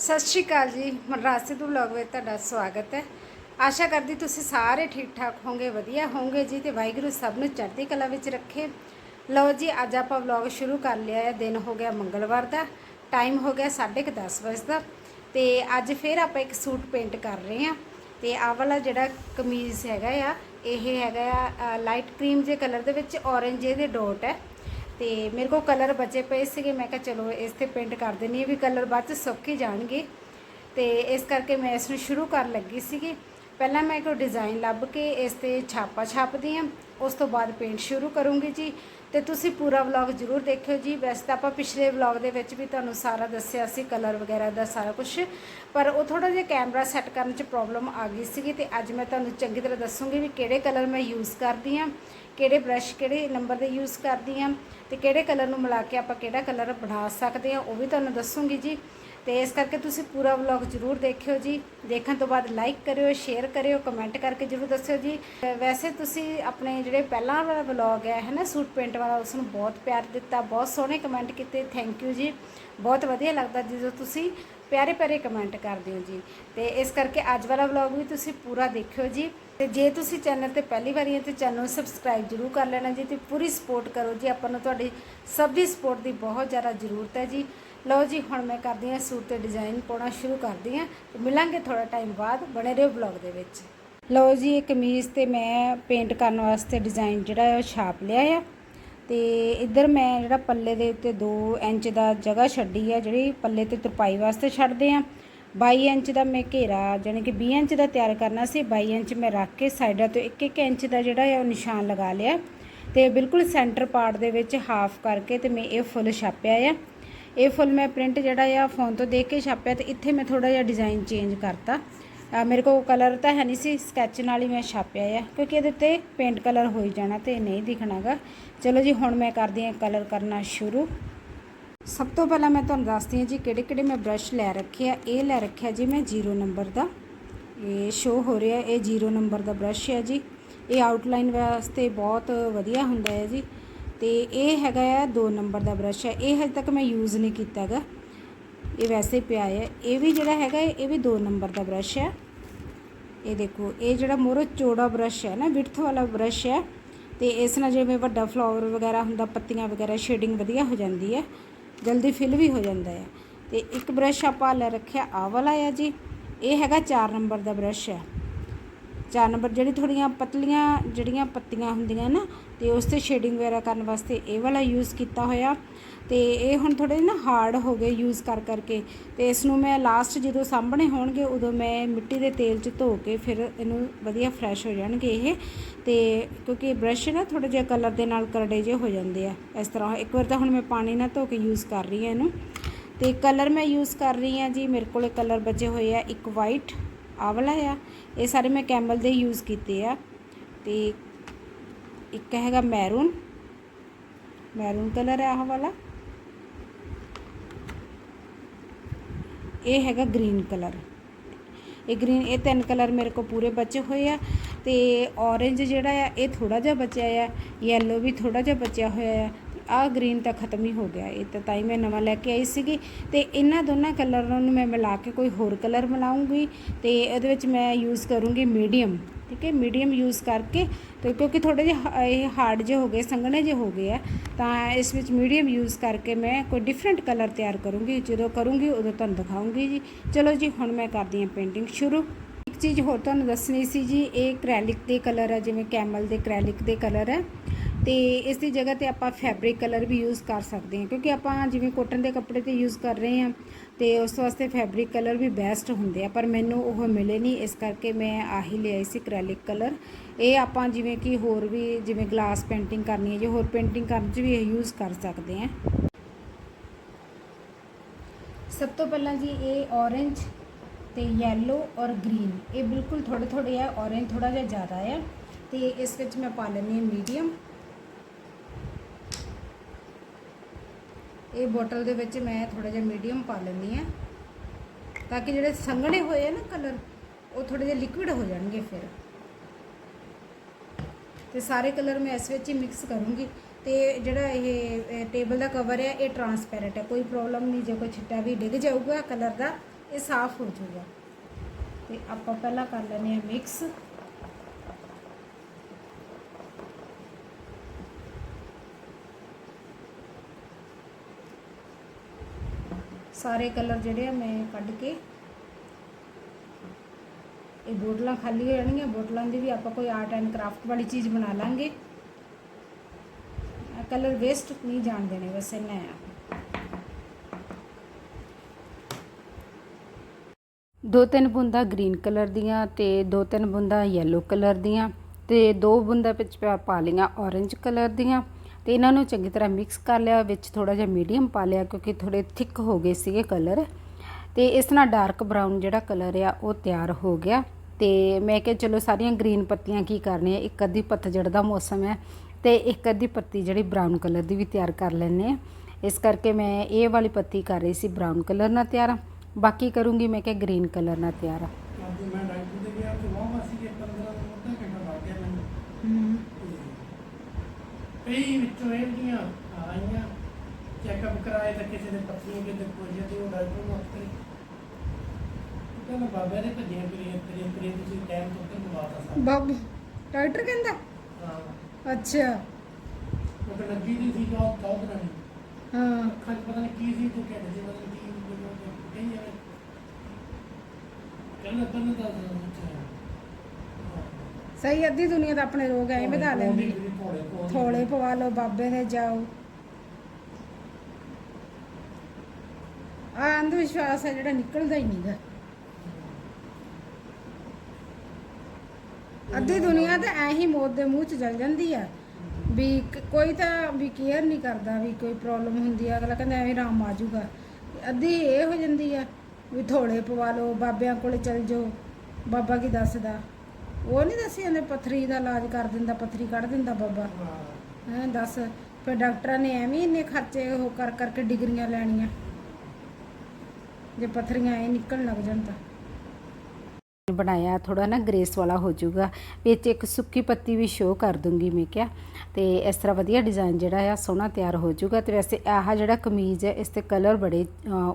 ਸਤਿ ਸ਼੍ਰੀ ਅਕਾਲ ਜੀ, ਮਨਰਾਜ ਸਿੱਧੂ ਵਲੌਗ ਵਿੱਚ ਤੁਹਾਡਾ ਸਵਾਗਤ ਹੈ। ਆਸ਼ਾ ਕਰਦੀ ਤੁਸੀਂ ਸਾਰੇ ਠੀਕ ਠਾਕ ਹੋਵੋਗੇ, ਵਧੀਆ ਹੋਵੋਗੇ ਜੀ ਤੇ ਵਾਹਿਗੁਰੂ ਸਭ ਨੂੰ ਚੜ੍ਹਦੀ ਕਲਾ ਵਿੱਚ ਰੱਖੇ। ਲਓ ਜੀ, ਅੱਜ ਆਪਾਂ ਵਲੌਗ ਸ਼ੁਰੂ ਕਰ ਲਿਆ ਹੈ। ਦਿਨ ਹੋ ਗਿਆ ਮੰਗਲਵਾਰ ਦਾ, ਟਾਈਮ ਹੋ ਗਿਆ 10:30 ਵਜੇ ਦਾ ਤੇ ਅੱਜ ਫਿਰ ਆਪਾਂ ਇੱਕ ਸੂਟ ਪੇਂਟ ਕਰ ਰਹੇ ਹਾਂ ਤੇ ਆਹ ਵਾਲਾ ਜਿਹੜਾ ਕਮੀਜ਼ ਹੈਗਾ ਆ, ਇਹ ਹੈਗਾ ਆ ਲਾਈਟ ਕਰੀਮ ਜੇ ਕਲਰ ਦੇ ਵਿੱਚ ਔਰੇਂਜ ਇਹਦੇ ਡੋਟ ਹੈ। ਤੇ ਮੇਰੇ ਕੋਲ ਕਲਰ ਬਚੇ ਪਏ ਸੀਗੇ। ਮੈਂ ਕਿਹਾ ਚਲੋ ਇਸ ਤੇ ਪੇਂਟ ਕਰ ਦਿੰਨੀ ਆ ਵੀ ਕਲਰ ਬਾਅਦ ਚ ਸੁੱਕ ਹੀ ਜਾਣਗੇ। ਤੇ ਇਸ ਕਰਕੇ ਮੈਂ ਇਸ ਨੂੰ ਸ਼ੁਰੂ ਕਰਨ ਲੱਗੀ ਸੀਗੀ। ਪਹਿਲਾਂ ਮੈਂ ਇੱਕ ਡਿਜ਼ਾਈਨ ਲੱਭ ਕੇ ਇਸ ਤੇ ਛਾਪਾ ਛਾਪਦੀ ਹਾਂ ਉਸ ਤੋਂ ਬਾਅਦ ਪੇਂਟ ਸ਼ੁਰੂ ਕਰੂੰਗੀ ਜੀ। ਤੇ ਤੁਸੀਂ ਪੂਰਾ ਵਲੌਗ ਜ਼ਰੂਰ ਦੇਖਿਓ ਜੀ। ਵੈਸੇ ਤਾਂ ਆਪਾਂ ਪਿਛਲੇ ਵਲੌਗ ਦੇ ਵਿੱਚ ਵੀ ਤੁਹਾਨੂੰ ਸਾਰਾ ਦੱਸਿਆ ਸੀ ਕਲਰ ਵਗੈਰਾ ਦਾ ਸਾਰਾ ਕੁਝ ਪਰ ਉਹ ਥੋੜਾ ਜਿਹਾ ਕੈਮਰਾ ਸੈੱਟ ਕਰਨ 'ਚ ਪ੍ਰੋਬਲਮ ਆ ਗਈ ਸੀਗੀ ਤੇ ਅੱਜ ਮੈਂ ਤੁਹਾਨੂੰ ਚੰਗੀ ਤਰ੍ਹਾਂ ਦੱਸੂੰਗੀ ਵੀ ਕਿਹੜੇ ਕਲਰ ਮੈਂ ਯੂਜ਼ ਕਰਦੀ ਆ, ਕਿਹੜੇ ਬ੍ਰਸ਼ ਕਿਹੜੇ ਨੰਬਰ ਦੇ ਯੂਜ਼ ਕਰਦੀ ਆ ਤੇ ਕਿਹੜੇ ਕਲਰ ਨੂੰ ਮਿਲਾ ਕੇ ਆਪਾਂ ਕਿਹੜਾ ਕਲਰ ਬਣਾ ਸਕਦੇ ਆ, ਉਹ ਵੀ ਤੁਹਾਨੂੰ ਦੱਸੂੰਗੀ ਜੀ। ਤੇ ਇਸ ਕਰਕੇ ਤੁਸੀਂ ਪੂਰਾ ਵਲੌਗ ਜ਼ਰੂਰ ਦੇਖਿਓ ਜੀ। ਦੇਖਣ ਤੋਂ ਬਾਅਦ ਲਾਈਕ ਕਰਿਓ ਸ਼ੇਅਰ ਕਰਿਓ ਕਮੈਂਟ ਕਰਕੇ ਜ਼ਰੂਰ ਦੱਸਿਓ ਜੀ। ਵੈਸੇ ਤੁਸੀਂ ਆਪਣੇ ਜਿਹੜੇ ਪਹਿਲਾਂ ਵਾਲਾ ਵਲੌਗ ਹੈ ਹੈ ਨਾ, ਸੂਟ ਪੇਂਟ ਵਾਲਾ ਉਸ ਨੂੰ ਬਹੁਤ ਪਿਆਰ ਦਿੱਤਾ, ਬਹੁਤ ਸੋਹਣੇ ਕਮੈਂਟ ਕੀਤੇ ਥੈਂਕ ਯੂ ਜੀ। ਬਹੁਤ ਵਧੀਆ ਲੱਗਦਾ ਜਦੋਂ ਤੁਸੀਂ ਪਿਆਰੇ ਪਿਆਰੇ ਕਮੈਂਟ ਕਰਦੇ ਹੋ ਜੀ। ਤੇ ਇਸ ਕਰਕੇ ਅੱਜ ਵਾਲਾ ਵਲੌਗ ਵੀ ਤੁਸੀਂ ਪੂਰਾ ਦੇਖਿਓ ਜੀ। ਤੇ ਜੇ ਤੁਸੀਂ ਚੈਨਲ ਤੇ ਪਹਿਲੀ ਵਾਰੀ ਹੈ ਤੇ ਚੈਨਲ ਨੂੰ ਸਬਸਕ੍ਰਾਈਬ ਜ਼ਰੂਰ ਕਰ ਲੈਣਾ ਜੀ ਤੇ ਪੂਰੀ ਸਪੋਰਟ ਕਰੋ ਜੀ। ਆਪਾਂ ਨੂੰ ਤੁਹਾਡੀ ਸਭ ਦੀ ਸਪੋਰਟ ਦੀ ਬਹੁਤ ਜ਼ਿਆਦਾ ਜ਼ਰੂਰਤ ਹੈ ਜੀ। ਲਓ ਜੀ, ਹੁਣ ਮੈਂ ਕਰਦੀ ਹਾਂ ਸੂਟ ਤੇ ਡਿਜ਼ਾਈਨ ਪਾਉਣਾ ਸ਼ੁਰੂ ਕਰਦੀ ਹਾਂ ਤੇ ਮਿਲਾਂਗੇ ਥੋੜਾ ਟਾਈਮ ਬਾਅਦ ਬਣੇ ਰਹੋ ਵਲੌਗ ਦੇ ਵਿੱਚ। ਲਓ ਜੀ, ਇਹ ਕਮੀਜ਼ ਤੇ ਮੈਂ ਪੇਂਟ ਕਰਨ ਵਾਸਤੇ ਡਿਜ਼ਾਈਨ ਜਿਹੜਾ ਹੈ ਉਹ ਛਾਪ ਲਿਆ ਆ। ਤੇ ਇੱਧਰ ਮੈਂ ਜਿਹੜਾ ਪੱਲੇ ਦੇ ਉੱਤੇ 2 ਇੰਚ ਦਾ ਜਗ੍ਹਾ ਛੱਡੀ ਆ, ਜਿਹੜੀ ਪੱਲੇ ਤੇ ਤਰਪਾਈ ਵਾਸਤੇ ਛੱਡਦੇ ਆ 22 ਇੰਚ ਦਾ ਮੈਂ ਘੇਰਾ, ਜਾਣੀ ਕਿ 20 ਇੰਚ ਦਾ ਤਿਆਰ ਕਰਨਾ ਸੀ 22 ਇੰਚ ਮੈਂ ਰੱਖ ਕੇ ਸਾਈਡਾਂ ਤੋਂ 1-1 ਇੰਚ ਦਾ ਜਿਹੜਾ ਹੈ ਉਹ ਨਿਸ਼ਾਨ ਲਗਾ ਲਿਆ। ਤੇ ਬਿਲਕੁਲ ਸੈਂਟਰ ਪਾਰਟ ਦੇ ਵਿੱਚ ਹਾਫ ਕਰਕੇ ਤੇ ਮੈਂ ਇਹ ਫੁੱਲ ਛਾਪਿਆ ਆ। ਇਹ ਫੁੱਲ ਮੈਂ ਪ੍ਰਿੰਟ ਜਿਹੜਾ ਆ ਫੋਨ ਤੋਂ ਦੇਖ ਕੇ ਛਾਪਿਆ ਤੇ ਇੱਥੇ ਮੈਂ ਥੋੜਾ ਜਿਹਾ ਡਿਜ਼ਾਈਨ ਚੇਂਜ ਕਰਤਾ। ਮੇਰੇ ਕੋਲ ਕਲਰ ਤਾਂ ਹੈ ਨਹੀਂ ਸੀ ਸਕੈਚ ਨਾਲ ਹੀ ਮੈਂ ਛਾਪਿਆ ਆ, ਕਿਉਂਕਿ ਇਹਦੇ ਉੱਤੇ ਪੇਂਟ ਕਲਰ ਹੋਈ ਜਾਣਾ ਤੇ ਨਹੀਂ ਦਿਖਣਾਗਾ। ਚਲੋ ਜੀ, ਹੁਣ ਮੈਂ ਕਰਦੀ ਹਾਂ ਕਲਰ ਕਰਨਾ ਸ਼ੁਰੂ। ਸਭ ਤੋਂ ਪਹਿਲਾਂ ਮੈਂ ਤੁਹਾਨੂੰ ਦੱਸਦੀ ਹਾਂ ਜੀ ਕਿਹੜੇ ਕਿਹੜੇ ਮੈਂ ਬ੍ਰਸ਼ ਲੈ ਰੱਖੇ ਆ। ਇਹ ਲੈ ਰੱਖਿਆ ਜੀ ਮੈਂ 0 ਨੰਬਰ ਦਾ। ਇਹ ਸ਼ੋ ਹੋ ਰਿਹਾ, ਇਹ 0 ਨੰਬਰ ਦਾ ਬ੍ਰਸ਼ ਹੈ ਜੀ। ਇਹ ਆਊਟਲਾਈਨ ਵਾਸਤੇ ਬਹੁਤ ਵਧੀਆ ਹੁੰਦਾ ਹੈ ਜੀ। ਤੇ ਇਹ ਹੈਗਾ ਆ 2 ਨੰਬਰ ਦਾ ਬ੍ਰਸ਼ ਹੈ। ਇਹ ਹਜੇ ਤੱਕ ਮੈਂ ਯੂਜ਼ ਨਹੀਂ ਕੀਤਾਗਾ ਇਹ ਵੈਸੇ ਪਿਆ ਹੈ ਇਹ ਵੀ ਜਿਹੜਾ ਹੈਗਾ ਇਹ ਵੀ 2 ਨੰਬਰ ਦਾ ਬ੍ਰਸ਼ ਹੈ ਇਹ ਦੇਖੋ, ਇਹ ਜਿਹੜਾ ਮੋਰੋ ਚੌੜਾ ਬ੍ਰਸ਼ ਹੈ ਨਾ ਵਿਡਥ ਵਾਲਾ ਬ੍ਰਸ਼ ਹੈ। ਤੇ ਇਸ ਨਾਲ ਜਿਵੇਂ ਵੱਡਾ ਫਲਾਵਰ ਵਗੈਰਾ ਹੁੰਦਾ, ਪੱਤੀਆਂ ਵਗੈਰਾ ਸ਼ੇਡਿੰਗ ਵਧੀਆ ਹੋ ਜਾਂਦੀ ਹੈ। ਜਲਦੀ ਫਿਲ ਵੀ ਹੋ ਜਾਂਦਾ ਹੈ। ਤੇ ਇੱਕ ਬ੍ਰਸ਼ ਆਪਾਂ ਲੈ ਰੱਖਿਆ ਆ ਵਾਲਾ ਹੈ ਜੀ। ਇਹ ਹੈਗਾ 4 ਨੰਬਰ ਦਾ ਬ੍ਰਸ਼ ਹੈ। ਚਾਰ ਨੰਬਰ ਜਿਹੜੀ ਥੋੜੀਆਂ ਪਤਲੀਆਂ, ਜਿਹੜੀਆਂ ਪੱਤੀਆਂ ਹੁੰਦੀਆਂ ਨਾ, ਤੇ ਉਸ ਤੇ ਸ਼ੇਡਿੰਗ ਵਗੈਰਾ ਕਰਨ ਵਾਸਤੇ ਇਹ ਵਾਲਾ ਯੂਜ਼ ਕੀਤਾ ਹੋਇਆ। ਤੇ ਇਹ ਹੁਣ ਥੋੜੇ ਨਾ ਹਾਰਡ ਹੋ ਗਏ ਯੂਜ਼ ਕਰ ਕਰਕੇ। ਤੇ ਇਸ ਨੂੰ ਮੈਂ ਲਾਸਟ ਜਦੋਂ ਸਾਹਮਣੇ ਹੋਣਗੇ, ਉਦੋਂ ਮੈਂ ਮਿੱਟੀ ਦੇ ਤੇਲ 'ਚ ਧੋ ਕੇ ਫਿਰ ਇਹਨੂੰ ਵਧੀਆ ਫਰੈਸ਼ ਹੋ ਜਾਣਗੇ ਇਹ। ਤੇ ਕਿਉਂਕਿ ਬ੍ਰਸ਼ ਨਾ ਥੋੜਾ ਜਿਹਾ ਕਲਰ ਦੇ ਨਾਲ ਕਰੜੇ ਜਿਹੇ ਹੋ ਜਾਂਦੇ ਆ। ਇਸ ਤਰ੍ਹਾਂ ਇੱਕ ਵਾਰ ਤਾਂ ਹੁਣ ਮੈਂ ਪਾਣੀ ਨਾਲ ਧੋ ਕੇ ਯੂਜ਼ ਕਰ ਰਹੀ ਹਾਂ ਇਹਨੂੰ। ਤੇ ਕਲਰ ਮੈਂ ਯੂਜ਼ ਕਰ ਰਹੀ ਹਾਂ ਜੀ, ਮੇਰੇ ਕੋਲੇ ਕਲਰ ਬਚੇ ਹੋਏ ਆ ਇੱਕ ਵਾਈਟ ਆਹ ਵਾਲਾ ਆ। ਇਹ ਸਾਰੇ ਮੈਂ ਕੈਮਲ ਦੇ ਯੂਜ਼ ਕੀਤੇ ਆ। ਤੇ ਇੱਕ ਹੈਗਾ ਮੈਰੂਨ। ਮੈਰੂਨ ਕਲਰ ਹੈ ਆਹ ਵਾਲਾ। ਇਹ ਹੈਗਾ ਗ੍ਰੀਨ ਕਲਰ। ਇਹ ਗ੍ਰੀਨ, ਇਹ ਤਿੰਨ ਕਲਰ ਮੇਰੇ ਕੋਲ ਪੂਰੇ ਬਚੇ ਹੋਏ ਆ। ਤੇ ਔਰੇਂਜ ਜਿਹੜਾ ਆ, ਇਹ ਥੋੜਾ ਜਿਹਾ ਬਚਿਆ ਆ। ਯੈਲੋ ਵੀ ਥੋੜਾ ਜਿਹਾ ਬਚਿਆ ਹੋਇਆ ਆ। ਆਹ ਗ੍ਰੀਨ ਤਾਂ ਖਤਮ ਹੀ ਹੋ ਗਿਆ। ਇਹ ਤਾਂ ਤਾਂ ਹੀ ਮੈਂ ਨਵਾਂ ਲੈ ਕੇ ਆਈ ਸੀਗੀ। ਤੇ ਇਹਨਾਂ ਦੋਨਾਂ ਕਲਰਾਂ ਨੂੰ ਮੈਂ ਮਿਲਾ ਕੇ ਕੋਈ ਹੋਰ ਕਲਰ ਮਿਲਾਉਂਗੀ ਤੇ ਇਹਦੇ ਵਿੱਚ ਮੈਂ ਯੂਜ਼ ਕਰੂੰਗੀ ਮੀਡੀਅਮ ਠੀਕ ਹੈ? ਮੀਡੀਅਮ ਯੂਜ਼ ਕਰਕੇ ਤੇ ਕਿਉਂਕਿ ਥੋੜੇ ਜਿਹੇ ਹ- ਇਹ ਹਾਰਡ ਜਿਹੇ ਹੋ ਗਏ, ਸੰਘਣੇ ਜਿਹੇ ਹੋ ਗਏ ਆ, ਤਾਂ ਇਸ ਵਿੱਚ ਮੀਡੀਅਮ ਯੂਜ਼ ਕਰਕੇ ਮੈਂ ਕੋਈ ਡਿਫਰੈਂਟ ਕਲਰ ਤਿਆਰ ਕਰੂੰਗੀ। ਜਦੋਂ ਕਰੂੰਗੀ, ਉਦੋਂ ਤੁਹਾਨੂੰ ਦਿਖਾਉਂਗੀ ਜੀ। ਚਲੋ ਜੀ, ਹੁਣ ਮੈਂ ਕਰਦੀ ਹਾਂ ਪੇਂਟਿੰਗ ਸ਼ੁਰੂ। ਇੱਕ ਚੀਜ਼ ਹੋਰ ਤੁਹਾਨੂੰ ਦੱਸਣੀ ਸੀ ਜੀ, ਇਹ ਕ੍ਰੈਲਿਕ ਦੇ ਕਲਰ ਹੈ ਜਿਵੇਂ ਕੈਮਲ ਦੇ ਕ੍ਰੈਲਿਕ ਦੇ ਕਲਰ ਹੈ ਤੇ ਇਸ ਦੀ ਜਗ੍ਹਾ ਤੇ ਆਪਾਂ ਫੈਬਰਿਕ ਕਲਰ ਵੀ ਯੂਜ਼ ਕਰ ਸਕਦੇ ਹਾਂ, ਕਿਉਂਕਿ ਆਪਾਂ ਜਿਵੇਂ ਕੋਟਨ ਦੇ ਕੱਪੜੇ ਤੇ ਯੂਜ਼ ਕਰ ਰਹੇ ਹਾਂ ਤੇ ਉਸ ਵਾਸਤੇ ਫੈਬਰਿਕ ਕਲਰ ਵੀ ਬੈਸਟ ਹੁੰਦੇ ਆ, ਪਰ ਮੈਨੂੰ ਉਹ ਮਿਲੇ ਨਹੀਂ, ਇਸ ਕਰਕੇ ਮੈਂ ਆਹੀ ਲਿਆਈ ਸੀ ਕ੍ਰੈਲਿਕ ਕਲਰ ਇਹ ਆਪਾਂ ਜਿਵੇਂ ਕਿ ਹੋਰ ਵੀ ਜਿਵੇਂ ਗਲਾਸ ਪੇਂਟਿੰਗ ਕਰਨੀ ਹੈ ਜਾਂ ਹੋਰ ਪੇਂਟਿੰਗ ਕਰਨ 'ਚ ਵੀ ਇਹ ਯੂਜ਼ ਕਰ ਸਕਦੇ ਹਾਂ। ਸਭ ਤੋਂ ਪਹਿਲਾਂ ਜੀ ਇਹ orange ਤੇ yellow ਔਰ green, ਇਹ ਬਿਲਕੁਲ ਥੋੜੇ ਥੋੜੇ ਆ, orange ਥੋੜਾ ਜਿਹਾ ਜ਼ਿਆਦਾ ਆ ਤੇ ਇਸ ਵਿੱਚ ਮੈਂ ਪਾ ਲੈਂਦੀ ਹਾਂ ਮੀਡੀਅਮ ਇਹ ਬੋਟਲ ਦੇ ਵਿੱਚ ਮੈਂ ਥੋੜਾ ਜਿਹਾ ਮੀਡੀਅਮ ਪਾ ਲੈਂਦੀ ਆ ਤਾਂ ਕਿ ਜਿਹੜੇ ਸੰਘਣੇ ਹੋਏ ਆ ਨਾ ਕਲਰ ਉਹ ਥੋੜੇ ਜਿਹਾ ਲਿਕੁਇਡ ਹੋ ਜਾਣਗੇ ਫਿਰ। ਤੇ ਸਾਰੇ ਕਲਰ ਮੈਂ ਇਸ ਵਿੱਚ ਹੀ ਮਿਕਸ ਕਰੂੰਗੀ। ਤੇ ਜਿਹੜਾ ਇਹ ਟੇਬਲ ਦਾ ਕਵਰ ਹੈ ਇਹ ਟਰਾਂਸਪੈਰੈਂਟ ਹੈ ਕੋਈ ਪ੍ਰੋਬਲਮ ਨਹੀਂ, ਜੇ ਕੋਈ ਛਿੱਟਾ ਵੀ ਡਿੱਗ ਜਾਊਗਾ ਕਲਰ ਦਾ, ਇਹ ਸਾਫ਼ ਹੋ ਜਾਊਗਾ। ਤੇ ਆਪਾਂ ਪਹਿਲਾਂ ਕਰ ਲੈਨੇ ਆ ਮਿਕਸ ਸਾਰੇ ਕਲਰ ਜਿਹੜੇ ਆ ਮੈਂ ਕੱਢ ਕੇ ਇਹ ਬੋਟਲਾਂ ਖਾਲੀ ਹੋ ਜਾਣਗੀਆਂ। ਬੋਟਲਾਂ ਦੀ ਵੀ ਆਪਾਂ ਕੋਈ ਆਰਟ ਐਂਡ ਕਰਾਫਟ ਵਾਲੀ ਚੀਜ਼ ਬਣਾ ਲਾਂਗੇ। ਕਲਰ ਵੇਸਟ ਨਹੀਂ ਜਾਣ ਦੇਣੇ, ਬਸ ਇੰਨਾ ਆ। ਦੋ ਤਿੰਨ ਬੂੰਦਾਂ ਗ੍ਰੀਨ ਕਲਰ ਦੀਆਂ ਤੇ ਦੋ ਤਿੰਨ ਬੂੰਦਾਂ ਯੈਲੋ ਕਲਰ ਦੀਆਂ ਤੇ ਦੋ ਬੂੰਦਾਂ ਵਿੱਚ ਪਾ- ਪਾ ਔਰੇਂਜ ਕਲਰ ਦੀਆਂ। ਤੇ ਇਹਨਾਂ ਨੂੰ ਚੰਗੀ ਤਰ੍ਹਾਂ ਮਿਕਸ ਕਰ ਲਿਆ, ਵਿੱਚ ਥੋੜਾ ਜਿਹਾ ਮੀਡੀਅਮ ਪਾ ਲਿਆ ਕਿਉਂਕਿ ਥੋੜੇ ਥਿਕ ਹੋ ਗਏ ਸੀਗੇ ਕਲਰ ਤੇ ਇਸ ਨਾਲ ਡਾਰਕ ਬਰਾਊਨ ਜਿਹੜਾ ਕਲਰ ਆ, ਉਹ ਤਿਆਰ ਹੋ ਗਿਆ। ਤੇ ਮੈਂ ਕਿਹਾ ਚਲੋ ਸਾਰੀਆਂ ਗ੍ਰੀਨ ਪੱਤੀਆਂ ਕੀ ਕਰਨੀਆਂ, ਇੱਕ ਅੱਧੀ ਪਤਝੜ ਦਾ ਮੌਸਮ ਹੈ ਤੇ ਇੱਕ ਅੱਧੀ ਪੱਤੀ ਜਿਹੜੀ ਬਰਾਊਨ ਕਲਰ ਦੀ ਵੀ ਤਿਆਰ ਕਰ ਲੈਣੇ ਆ ਇਸ ਕਰਕੇ ਮੈਂ ਇਹ ਵਾਲੀ ਪੱਤੀ ਕਰ ਰਹੀ ਸੀ ਬਰਾਊਨ ਕਲਰ ਨਾਲ ਤਿਆਰ। ਬਾਕੀ ਕਰੂੰਗੀ ਮੈਂ ਕਿਹਾ ਗ੍ਰੀਨ ਕਲਰ ਨਾਲ ਤਿਆਰ। ਅੱਜ ਮੈਂ ਡਾਕਟਰ ਦੇ ਗਿਆ ਤੇ ਵਾਹ ਸੀ ਕਿ 15 ਮਿੰਟ ਦਾ ਘੰਟਾ ਲੱਗ ਗਿਆ ਮੈਨੂੰ ਕਈ ਵਿੱਚੋਂ ਇਹ ਦੀਆਂ ਆਈਆਂ ਚੈੱਕਅਪ ਕਰਾਏ ਤਾਂ ਕਿਸੇ ਦੇ ਪੱਥਰੀਆਂ ਕਿਤੇ ਕੋਈ ਤੇ ਉਹ ਡਾਕਟਰ ਨੂੰ ਉੱਤੇ ਕਹਿੰਦਾ ਬਾਬਾ ਦੇ ਭੱਜੀਆਂ ਕਰੀਏ ਕਰੀਏ ਕਰੀਏ ਤੁਸੀਂ ਟਾਈਮ ਤੋਂ ਤੇ ਬੁਲਾਤਾ ਸਾ ਬਾਬੂ ਡਾਕਟਰ ਕਹਿੰਦਾ? ਹਾਂ। ਅੱਛਾ। ਉਹ ਤਾਂ ਲੱਗੀ ਨਹੀਂ ਸੀ ਜੋ ਦੌੜ ਰਹੀ ਹਾਂ। ਅੱਖਾਂ 'ਚ ਪਤਾ ਨਹੀਂ ਕੀ ਸੀ ਤੂੰ ਕਹਿੰਦੇ ਸੀ ਪਤਾ ਨਹੀਂ ਕੀ ਮੈਨੂੰ ਕਹੀ ਜਾਵੇ। ਕਹਿੰਦਾ ਤੈਨੂੰ ਤਾਂ ਸਹੀ ਅੱਧੀ ਦੁਨੀਆ ਤਾਂ ਆਪਣੇ ਰੋਗ ਐਂ ਵਧਾ ਲੈਂਦੀ। ਥੋੜੇ ਪਵਾ ਲਓ, ਬਾਬੇ ਦੇ ਜਾਓ। ਆ ਅੰਧ ਵਿਸ਼ਵਾਸ ਹੈ, ਜਿਹੜਾ ਨਿਕਲਦਾ ਹੀ ਨਹੀਂਗਾ ਅੱਧੀ ਦੁਨੀਆ ਤਾਂ ਐ ਹੀ ਮੌਤ ਦੇ ਮੂੰਹ 'ਚ ਜਲ ਜਾਂਦੀ ਆ, ਵੀ ਕੋਈ ਤਾਂ ਵੀ ਕੇਅਰ ਨਹੀਂ ਕਰਦਾ, ਵੀ ਕੋਈ ਪ੍ਰੋਬਲਮ ਹੁੰਦੀ ਆ। ਅਗਲਾ ਕਹਿੰਦਾ ਐਵੇਂ ਆਰਾਮ ਆ ਜਾਊਗਾ ਅੱਧੀ ਇਹ ਹੋ ਜਾਂਦੀ ਆ, ਵੀ ਥੋੜੇ ਪਵਾ ਲਓ, ਬਾਬਿਆਂ ਕੋਲ ਚਲ ਜਾਓ। ਬਾਬਾ ਕੀ ਦੱਸਦਾ? ਉਹ ਨਹੀਂ ਦੱਸੀ ਜਾਂਦੇ, ਪੱਥਰੀ ਦਾ ਇਲਾਜ ਕਰ ਦਿੰਦਾ, ਪੱਥਰੀ ਕੱਢ ਦਿੰਦਾ ਬਾਬਾ। ਹੈਂ, ਦੱਸ, ਫਿਰ ਡਾਕਟਰਾਂ ਨੇ ਐਵੇਂ ਇੰਨੇ ਖਰਚੇ ਉਹ ਕਰ ਕਰਕੇ ਡਿਗਰੀਆਂ ਲੈਣੀਆਂ। ਜੇ ਪੱਥਰੀਆਂ ਐ ਨਿਕਲਣ ਲੱਗ ਜਾਣ ਤਾਂ। ਬਣਾਇਆ ਥੋੜਾ ਨਾ ਗ੍ਰੇਸ ਵਾਲਾ ਹੋ ਜਾਊਗਾ। ਵਿੱਚ ਇੱਕ ਸੁੱਕੀ ਪੱਤੀ ਵੀ ਸ਼ੋ ਕਰ ਦੂੰਗੀ ਮੈਂ ਕਿਹਾ। ਤੇ ਇਸ ਤਰ੍ਹਾਂ ਵਧੀਆ ਡਿਜ਼ਾਈਨ ਜਿਹੜਾ ਆ, ਸੋਹਣਾ ਤਿਆਰ ਹੋ ਜਾਊਗਾ। ਤੇ ਵੈਸੇ ਆਹ ਜਿਹੜਾ ਕਮੀਜ਼ ਹੈ, ਇਸ ਤੇ ਕਲਰ ਬੜੇ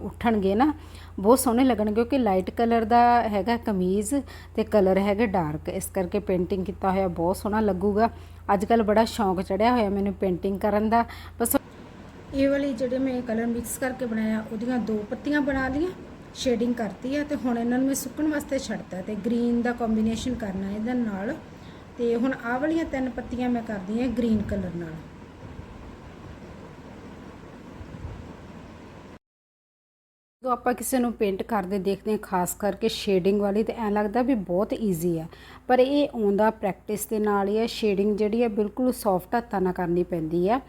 ਉੱਠਣਗੇ ਨਾ। ਬਹੁਤ ਸੋਹਣੇ ਲੱਗਣਗੇ, ਕਿਉਂਕਿ ਲਾਈਟ ਕਲਰ ਦਾ ਹੈਗਾ ਕਮੀਜ਼ ਤੇ ਕਲਰ ਹੈਗਾ ਡਾਰਕ ਇਸ ਕਰਕੇ ਪੇਂਟਿੰਗ ਕੀਤਾ ਹੋਇਆ ਬਹੁਤ ਸੋਹਣਾ ਲੱਗੂਗਾ। ਅੱਜ ਕੱਲ ਬੜਾ ਸ਼ੌਂਕ ਚੜਿਆ ਹੋਇਆ ਮੈਨੂੰ ਪੇਂਟਿੰਗ ਕਰਨ ਦਾ। ਬਸ ਇਹ ਵਾਲੀ ਜਿਹੜੇ ਮੈਂ ਕਲਰ ਮਿਕਸ ਕਰਕੇ ਬਣਾਇਆ, ਉਹਦੀਆਂ ਦੋ ਪੱਤੀਆਂ ਬਣਾ ਲਈਆਂ ਸ਼ੇਡਿੰਗ ਕਰਤੀ ਹੈ ਤੇ ਹੁਣ ਇਹਨਾਂ ਨੂੰ ਮੈਂ ਸੁੱਕਣ ਵਾਸਤੇ ਛੱਡਤਾ ਤੇ ਗ੍ਰੀਨ ਦਾ ਕੰਬੀਨੇਸ਼ਨ ਕਰਨਾ ਇਹਦੇ ਨਾਲ ਤੇ ਹੁਣ ਆਹ ਵਾਲੀਆਂ ਤਿੰਨ ਪੱਤੀਆਂ ਮੈਂ ਕਰਦੀ ਹਾਂ ਗ੍ਰੀਨ ਕਲਰ ਨਾਲ। ਜਦੋਂ ਆਪਾਂ ਕਿਸੇ ਨੂੰ ਪੇਂਟ ਕਰਦੇ ਦੇਖਦੇ ਹਾਂ ਖਾਸ ਕਰਕੇ ਸ਼ੇਡਿੰਗ ਵਾਲੀ ਤੇ ਐਂ ਲੱਗਦਾ ਵੀ ਬਹੁਤ ਈਜ਼ੀ ਆ ਪਰ ਇਹ ਆਉਂਦਾ ਪ੍ਰੈਕਟਿਸ ਦੇ ਨਾਲ ਹੀ ਹੈ ਸ਼ੇਡਿੰਗ ਜਿਹੜੀ ਹੈ ਬਿਲਕੁਲ ਸੌਫਟ ਹੱਥਾਂ ਨਾਲ ਕਰਨੀ ਪੈਂਦੀ ਆ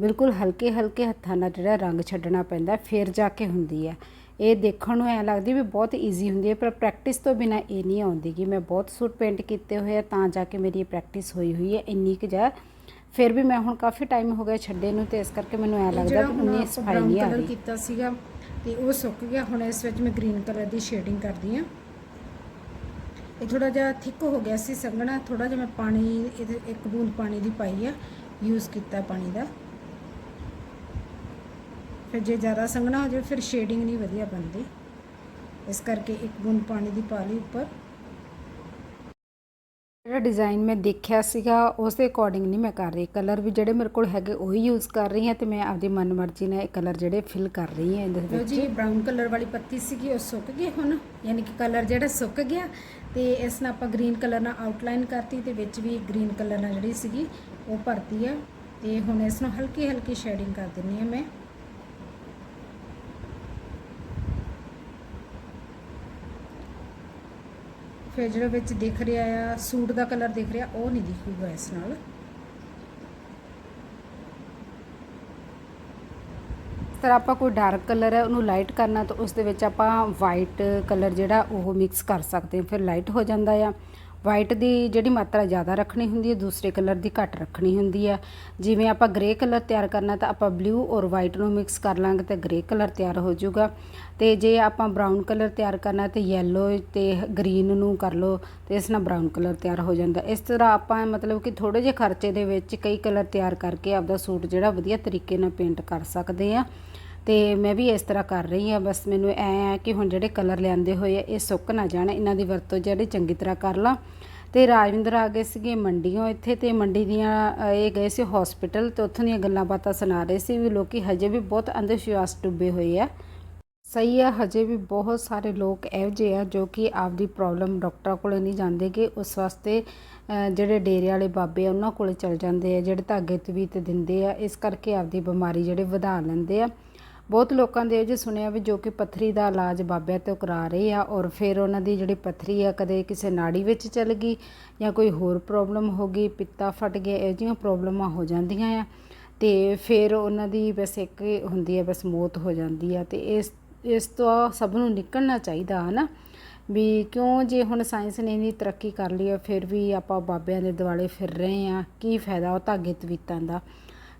ਬਿਲਕੁਲ ਹਲਕੇ ਹਲਕੇ ਹੱਥਾਂ ਨਾਲ ਜਿਹੜਾ ਰੰਗ ਛੱਡਣਾ ਪੈਂਦਾ ਫਿਰ ਜਾ ਕੇ ਹੁੰਦੀ ਆ ਇਹ ਦੇਖਣ ਨੂੰ ਐਂ ਲੱਗਦੀ ਵੀ ਬਹੁਤ ਈਜ਼ੀ ਹੁੰਦੀ ਹੈ ਪਰ ਪ੍ਰੈਕਟਿਸ ਤੋਂ ਬਿਨਾ ਇਹ ਨਹੀਂ ਆਉਂਦੀ ਕਿ ਮੈਂ ਬਹੁਤ ਸੂਟ ਪੇਂਟ ਕੀਤੇ ਹੋਏ ਆ ਤਾਂ ਜਾ ਕੇ ਮੇਰੀ ਪ੍ਰੈਕਟਿਸ ਹੋਈ ਹੋਈ ਹੈ ਇੰਨੀ ਕੁ ਜਾ ਫਿਰ ਵੀ ਮੈਂ ਹੁਣ ਕਾਫੀ ਟਾਈਮ ਹੋ ਗਿਆ ਛੱਡੇ ਨੂੰ ਤੇ ਇਸ ਕਰਕੇ ਮੈਨੂੰ ਐਂ ਲੱਗਦਾ ਕਿ ਉਨੀ ਸਫ਼ਾਈ ਨਹੀਂ ਆ ਰਹੀ। ਕੀਤਾ ਸੀਗਾ ਤੇ ਉਹ ਸੁੱਕ ਗਿਆ। ਹੁਣ ਇਸ ਵਿੱਚ ਮੈਂ ਗ੍ਰੀਨ ਕਲਰ ਦੀ ਸ਼ੇਡਿੰਗ ਕਰਦੀ ਆ ਇਹ ਥੋੜਾ ਜਿਹਾ ਥਿੱਕ ਹੋ ਗਿਆ ਸੀ ਸੰਘਣਾ। ਥੋੜਾ ਜਿਹਾ ਮੈਂ ਪਾਣੀ, ਇਹਦੇ ਇੱਕ ਬੂੰਦ ਪਾਣੀ ਦੀ ਪਾਈ ਆ। ਯੂਜ਼ ਕੀਤਾ ਪਾਣੀ ਦਾ। ਫਿਰ ਜੇ ਜ਼ਿਆਦਾ ਸੰਘਣਾ ਹੋ ਜਾਵੇ, ਫਿਰ ਸ਼ੇਡਿੰਗ ਨਹੀਂ ਵਧੀਆ ਬਣਦੀ। ਇਸ ਕਰਕੇ ਇੱਕ ਬੂੰਦ ਪਾਣੀ ਦੀ ਪਾ ਲਈ ਉੱਪਰ। ਜਿਹੜਾ ਡਿਜ਼ਾਈਨ ਮੈਂ ਦੇਖਿਆ ਸੀਗਾ ਉਸ ਦੇ ਅਕੋਰਡਿੰਗ ਨਹੀਂ ਮੈਂ ਕਰ ਰਹੀ। ਕਲਰ ਵੀ ਜਿਹੜੇ ਮੇਰੇ ਕੋਲ ਹੈਗੇ ਉਹੀ ਯੂਜ਼ ਕਰ ਰਹੀ ਹਾਂ ਤੇ ਮੈਂ ਆਪਦੀ ਮਨਮਰਜ਼ੀ ਨਾਲ ਇਹ ਕਲਰ ਜਿਹੜੇ ਫਿਲ ਕਰ ਰਹੀ ਹਾਂ ਇਹਦੇ ਵਿੱਚ ਜੀ ਬ੍ਰਾਊਨ ਕਲਰ ਵਾਲੀ ਪੱਤੀ ਸੀਗੀ ਉਹ ਸੁੱਕ ਗਈ ਹੁਣ। ਯਾਨੀ ਕਿ ਕਲਰ ਜਿਹੜਾ ਸੁੱਕ ਗਿਆ ਤੇ ਇਸ ਨਾਲ ਆਪਾਂ ਗ੍ਰੀਨ ਕਲਰ ਨਾਲ ਆਊਟਲਾਈਨ ਕਰਤੀ ਤੇ ਵਿੱਚ ਵੀ ਗ੍ਰੀਨ ਕਲਰ ਨਾਲ ਜਿਹੜੀ ਸੀਗੀ ਉਹ ਭਰਤੀ ਆ। ਤੇ ਹੁਣ ਇਸ ਨੂੰ ਹਲਕੀ ਹਲਕੀ ਸ਼ੇਡਿੰਗ ਕਰ ਦਿੰਨੀ ਆ ਮੈਂ। ਫਿਰ ਜਿਹੜਾ ਵਿੱਚ ਦਿਖ ਰਿਹਾ ਆ, ਸੂਟ ਦਾ ਕਲਰ ਦਿਖ ਰਿਹਾ, ਉਹ ਨਹੀਂ ਦਿਖੂਗਾ ਇਸ ਨਾਲ। ਇਸ ਤਰ੍ਹਾਂ ਆਪਾਂ ਕੋਈ ਡਾਰਕ ਕਲਰ ਹੈ, ਉਹਨੂੰ ਲਾਈਟ ਕਰਨਾ ਤਾਂ ਉਸ ਦੇ ਵਿੱਚ ਆਪਾਂ ਵਾਈਟ ਕਲਰ ਜਿਹੜਾ ਉਹ ਮਿਕਸ ਕਰ ਸਕਦੇ ਹਾਂ, ਫਿਰ ਲਾਈਟ ਹੋ ਜਾਂਦਾ ਆ। ਵਾਈਟ ਦੀ ਜਿਹੜੀ ਮਾਤਰਾ ਜ਼ਿਆਦਾ ਰੱਖਣੀ ਹੁੰਦੀ ਹੈ, ਦੂਸਰੇ ਕਲਰ ਦੀ ਘੱਟ ਰੱਖਣੀ ਹੁੰਦੀ ਹੈ। ਜਿਵੇਂ ਆਪਾਂ ਗ੍ਰੇ ਕਲਰ ਤਿਆਰ ਕਰਨਾ ਤਾਂ ਆਪਾਂ ਬਲੂ ਔਰ ਵਾਈਟ ਨੂੰ ਮਿਕਸ ਕਰ ਲਾਂਗੇ ਤਾਂ ਗ੍ਰੇ ਕਲਰ ਤਿਆਰ ਹੋ ਜਾਊਗਾ। ਤੇ ਜੇ ਆਪਾਂ ਬਰਾਊਨ ਕਲਰ ਤਿਆਰ ਕਰਨਾ ਤੇ ਯੈਲੋ ਤੇ ਗ੍ਰੀਨ ਨੂੰ ਕਰ ਲਓ ਤੇ ਇਸ ਨਾਲ ਬਰਾਊਨ ਕਲਰ ਤਿਆਰ ਹੋ ਜਾਂਦਾ। ਇਸ ਤਰ੍ਹਾਂ ਆਪਾਂ ਮਤਲਬ ਕਿ ਥੋੜੇ ਜਿਹੇ ਖਰਚੇ ਦੇ ਵਿੱਚ ਕਈ ਕਲਰ ਤਿਆਰ ਕਰਕੇ ਆਪਦਾ ਸੂਟ ਜਿਹੜਾ ਵਧੀਆ ਤਰੀਕੇ ਨਾਲ ਪੇਂਟ ਕਰ ਸਕਦੇ ਆ ਤੇ ਮੈਂ ਵੀ ਇਸ ਤਰ੍ਹਾਂ ਕਰ ਰਹੀ ਹਾਂ, ਬਸ ਮੈਨੂੰ ਐ ਆ ਕਿ ਹੁਣ ਜਿਹੜੇ ਕਲਰ ਲਿਆਂਦੇ ਹੋਏ ਆ, ਇਹ ਸੁੱਕ ਨਾ ਜਾਣ, ਇਹਨਾਂ ਦੀ ਵਰਤੋਂ ਜਿਹੜੀ ਚੰਗੀ ਤਰ੍ਹਾਂ ਕਰ ਲਾਂ। ਤੇ ਰਾਜਵਿੰਦਰ ਆ ਗਏ ਸੀਗੇ ਮੰਡੀੋਂ ਇੱਥੇ, ਤੇ ਮੰਡੀ ਦੀਆਂ ਇਹ ਗਏ ਸੀ ਹਸਪੀਟਲ ਤੇ ਉੱਥੋਂ ਦੀਆਂ ਗੱਲਾਂ ਬਾਤਾਂ ਸੁਣਾ ਰਹੇ ਸੀ ਵੀ ਲੋਕੀ ਹਜੇ ਵੀ ਬਹੁਤ ਅੰਧ ਵਿਸ਼ਵਾਸ ਡੁੱਬੇ ਹੋਏ ਆ। ਸਹੀ ਆ, ਹਜੇ ਵੀ ਬਹੁਤ ਸਾਰੇ ਲੋਕ ਇਹੋ ਜਿਹੇ ਆ ਜੋ ਕਿ ਆਪਦੀ ਪ੍ਰੋਬਲਮ ਡਾਕਟਰਾਂ ਕੋਲੇ ਨਹੀਂ ਜਾਂਦੇ ਜਾਂਦੇਗੇ ਉਸ ਵਾਸਤੇ ਜਿਹੜੇ ਡੇਰੇ ਵਾਲੇ ਬਾਬੇ ਆ, ਉਹਨਾਂ ਕੋਲੇ ਚਲ ਜਾਂਦੇ ਆ, ਜਿਹੜੇ ਧਾਗੇ ਤਵੀਤ ਦਿੰਦੇ ਆ, ਇਸ ਕਰਕੇ ਆਪਦੀ ਬਿਮਾਰੀ ਜਿਹੜੇ ਵਧਾ ਲੈਂਦੇ ਆ। ਬਹੁਤ ਲੋਕਾਂ ਦੇ ਇਹ ਜੇ ਸੁਣਿਆ ਵੀ ਜੋ ਕਿ ਪੱਥਰੀ ਦਾ ਇਲਾਜ ਬਾਬਿਆਂ ਤੋਂ ਕਰਾ ਰਹੇ ਆ ਔਰ ਫਿਰ ਉਹਨਾਂ ਦੀ ਜਿਹੜੀ ਪੱਥਰੀ ਆ ਕਦੇ ਕਿਸੇ ਨਾੜੀ ਵਿੱਚ ਚਲ ਗਈ ਜਾਂ ਕੋਈ ਹੋਰ ਪ੍ਰੋਬਲਮ ਹੋ ਗਈ, ਪਿੱਤਾ ਫਟ ਗਿਆ, ਇਹ ਜਿਹੀਆਂ ਪ੍ਰੋਬਲਮਾਂ ਹੋ ਜਾਂਦੀਆਂ ਆ ਤੇ ਫਿਰ ਉਹਨਾਂ ਦੀ ਬਸ ਇੱਕ ਹੁੰਦੀ ਹੈ ਬਸ ਮੌਤ ਹੋ ਜਾਂਦੀ ਆ ਤੇ ਇਸ ਇਸ ਤੋਂ ਸਭ ਨੂੰ ਨਿਕਲਣਾ ਚਾਹੀਦਾ ਹੈ ਨਾ ਵੀ ਕਿਉਂ ਜੇ ਹੁਣ ਸਾਇੰਸ ਨੇ ਇੰਨੀ ਤਰੱਕੀ ਕਰ ਲਈ ਆ, ਫਿਰ ਵੀ ਆਪਾਂ ਬਾਬਿਆਂ ਦੇ ਦੁਆਲੇ ਫਿਰ ਰਹੇ ਆ, ਕੀ ਫਾਇਦਾ ਉਹ ਧਾਗੇ ਤਵੀਤਾਂ ਦਾ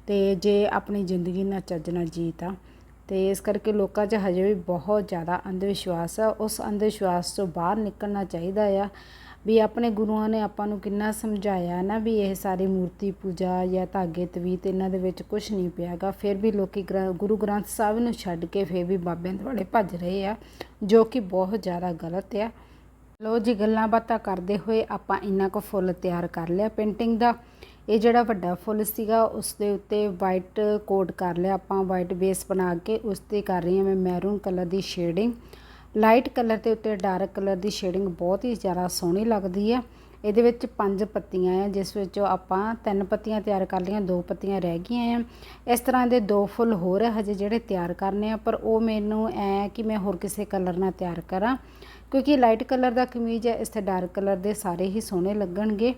ਤੇ ਜੇ ਆਪਣੀ ਜ਼ਿੰਦਗੀ ਨਾਲ ਚੱਜ ਨਾਲ ਜੀਤ ਆ। ਤੇ ਇਸ ਕਰਕੇ ਲੋਕਾਂ 'ਚ ਹਜੇ ਵੀ ਬਹੁਤ ਜ਼ਿਆਦਾ ਅੰਧ ਵਿਸ਼ਵਾਸ ਆ। ਉਸ ਅੰਧ ਵਿਸ਼ਵਾਸ ਤੋਂ ਬਾਹਰ ਨਿਕਲਣਾ ਚਾਹੀਦਾ ਆ ਵੀ ਆਪਣੇ ਗੁਰੂਆਂ ਨੇ ਆਪਾਂ ਨੂੰ ਕਿੰਨਾ ਸਮਝਾਇਆ ਨਾ ਵੀ ਇਹ ਸਾਰੀ ਮੂਰਤੀ ਪੂਜਾ ਜਾਂ ਧਾਗੇ ਤਵੀਤ ਇਹਨਾਂ ਦੇ ਵਿੱਚ ਕੁਝ ਨਹੀਂ ਪਿਆਗਾ। ਫਿਰ ਵੀ ਲੋਕੀ ਗ੍ਰੰ- ਗੁਰੂ ਗ੍ਰੰਥ ਸਾਹਿਬ ਨੂੰ ਛੱਡ ਕੇ ਫਿਰ ਵੀ ਬਾਬਿਆਂ ਦੁਆਲੇ ਭੱਜ ਰਹੇ ਆ, ਜੋ ਕਿ ਬਹੁਤ ਜ਼ਿਆਦਾ ਗਲਤ ਆ। ਲੋ ਜੀ, ਗੱਲਾਂ ਬਾਤਾਂ ਕਰਦੇ ਹੋਏ ਆਪਾਂ ਇੰਨਾ ਕੁ ਫੁੱਲ ਤਿਆਰ ਕਰ ਲਿਆ। ਪੇਂਟਿੰਗ ਦਾ ਇਹ ਜਿਹੜਾ ਵੱਡਾ ਫੁੱਲ ਸੀਗਾ ਉਸ ਦੇ ਉੱਤੇ ਵਾਈਟ ਕੋਟ ਕਰ ਲਿਆ ਆਪਾਂ ਵਾਈਟ ਬੇਸ ਬਣਾ ਕੇ ਉਸ ਤੇ ਕਰ ਰਹੀ ਹਾਂ ਮੈਂ ਮੈਰੂਨ ਕਲਰ ਦੀ ਸ਼ੇਡਿੰਗ ਲਾਈਟ ਕਲਰ ਦੇ ਉੱਤੇ ਡਾਰਕ ਕਲਰ ਦੀ ਸ਼ੇਡਿੰਗ ਬਹੁਤ ਹੀ ਜ਼ਿਆਦਾ ਸੋਹਣੀ ਲੱਗਦੀ ਹੈ। ਇਹਦੇ ਵਿੱਚ ਪੰਜ ਪੱਤੀਆਂ ਆ ਜਿਸ ਵਿੱਚ ਆਪਾਂ ਤਿੰਨ ਪੱਤੀਆਂ ਤਿਆਰ ਕਰ ਲਈਆਂ, ਦੋ ਪੱਤੀਆਂ ਰਹਿ ਗਈਆਂ ਆ। ਇਸ ਤਰ੍ਹਾਂ ਦੇ ਦੋ ਫੁੱਲ ਹੋਰ ਹਜੇ ਜਿਹੜੇ ਤਿਆਰ ਕਰਨੇ ਆ, ਪਰ ਉਹ ਮੈਨੂੰ ਐ ਕਿ ਮੈਂ ਹੋਰ ਕਿਸੇ ਕਲਰ ਨਾਲ ਤਿਆਰ ਕਰਾਂ, ਕਿਉਂਕਿ ਲਾਈਟ ਕਲਰ ਦਾ ਕਮੀਜ਼ ਹੈ, ਇਸ ਤੇ ਡਾਰਕ ਕਲਰ ਦੇ ਸਾਰੇ ਹੀ ਸੋਹਣੇ ਲੱਗਣਗੇ।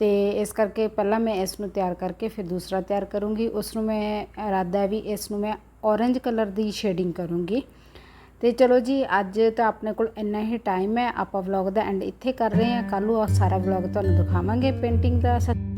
ਤੇ ਇਸ ਕਰਕੇ ਪਹਿਲਾਂ ਮੈਂ ਇਸ ਨੂੰ ਤਿਆਰ ਕਰਕੇ ਫਿਰ ਦੂਸਰਾ ਤਿਆਰ ਕਰੂੰਗੀ। ਉਸ ਨੂੰ ਮੈਂ ਇਰਾਦਾ ਵੀ ਇਸ ਨੂੰ ਮੈਂ ਔਰੰਜ ਕਲਰ ਦੀ ਸ਼ੇਡਿੰਗ ਕਰੂੰਗੀ। ਤੇ ਚਲੋ ਜੀ, ਅੱਜ ਤਾਂ ਆਪਣੇ ਕੋਲ ਇੰਨਾ ਹੀ ਟਾਈਮ ਹੈ। ਆਪਾਂ ਵਲੌਗ ਦਾ ਐਂਡ ਇੱਥੇ ਕਰ ਰਹੇ ਹਾਂ। ਕੱਲ੍ਹ ਨੂੰ ਸਾਰਾ ਵਲੌਗ ਤੁਹਾਨੂੰ ਦਿਖਾਵਾਂਗੇ। ਪੇਂਟਿੰਗ ਦਾ ਸਤਿ